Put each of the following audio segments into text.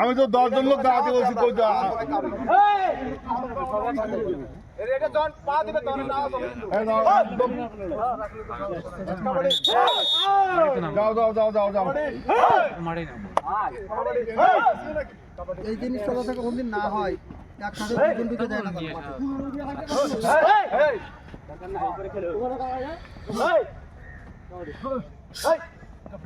আমি তো দশ জন লোক দাঁড়াতে বলছি কই এই যাও যাও যাও যাও যাও। এই জিনিসটা যাতে কোনদিন না হয়। একসাথে দুজন না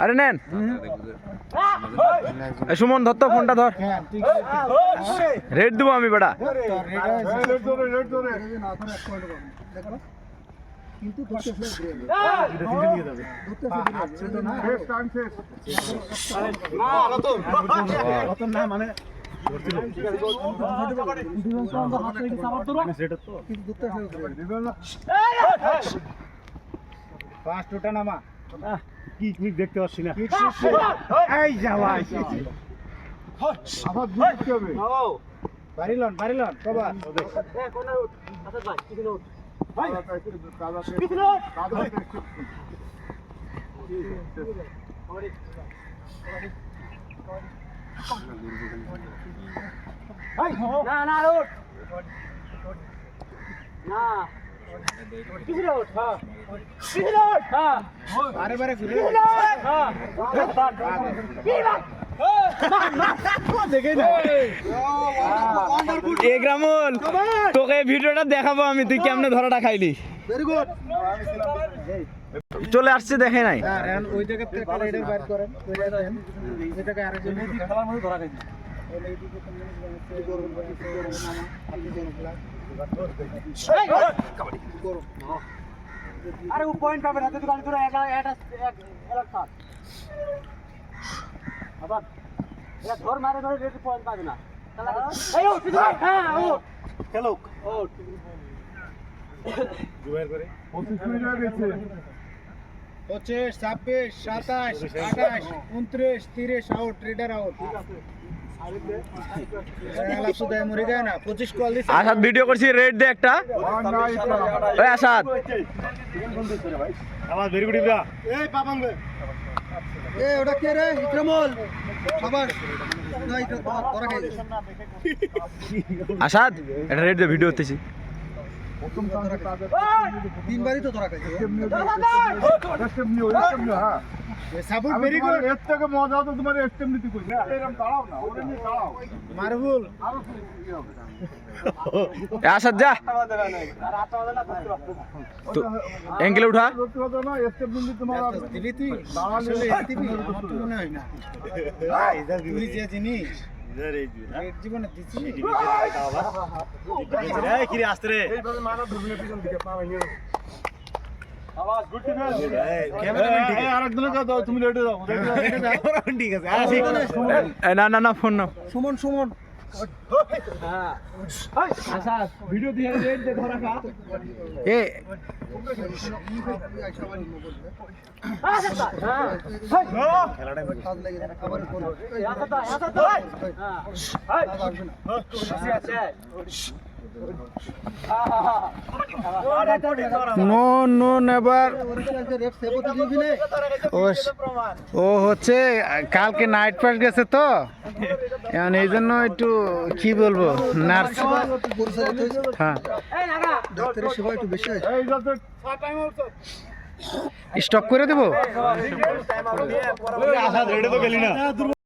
আরে নেন। সুমন, ধর তো ফোনটা ধর। রেট দেবো আমি, বেটা। মানে ফার্স্ট ওটা নামা। কি কি দেখতে পাচ্ছি না? এই যাওয়া আবার দুটো হবে। বাড়িলন বাড়িলন কবার বারে বারে ঘুরে দেখে না। তোকে ভিডিওটা দেখাবো আমি তুই কেমনে ধরাটা খাইলি? ভেরি গুড চলে আসছে দেখে নাই? ওই জায়গা থেকে বাইর করেন ওই জায়গায় আরেকজন খেলার মধ্যে ধরা গেছে আরে ও পয়েন্ট পাবে হাতে দোকান করে একটা একটা এক এক থাক। আবার এটা ধর মারে ধরে রেড পয়েন্ট পাবে না। এই ও ঠিক হ্যাঁ ও। খেলো ও পঁচিশ মিনিট হয়ে গেছে। পঁচিশ ছাব্বিশ সাতাশ আঠাশ উনত্রিশ তিরিশ আউট রিডার আউট সুদায় মরে আসাদ ভিডিও করছি রেট দে একটা। ওই আসাদ। আমার ভেরি গুড ইব্রা এ ওটা কে রে? ইকরামুল। কে? আসাদ এটা রেট দে ভিডিও তাদের তিনবারই তো তোরা খাইছে আমি ভেরি গুড এর থেকে মজা তো তোমার নিতে কই না এরকম দাঁড়াও না ওরে নিয়ে দাঁড়াও। মারবুল আরও কি হবে? আসাদ যা। তো অ্যাঙ্কেলে উঠা। সত্যি কথা না নিতে তোমার দিবি তুই দাঁড়ালে দিবি আমার তো মনে হয় না। তুই যে জিনিস এর জীবনে দিছিস কিরে আসতে রে এইভাবে ধরবে পিছন দিকে পা ভেঙে না না না ফোন না Suman Suman. Video no no never ও হচ্ছে, কালকে নাইট পাস গেছে তো? এখন এই জন্য একটু, কি বলব নার্স হ্যাঁ। স্টপ করে দেবো?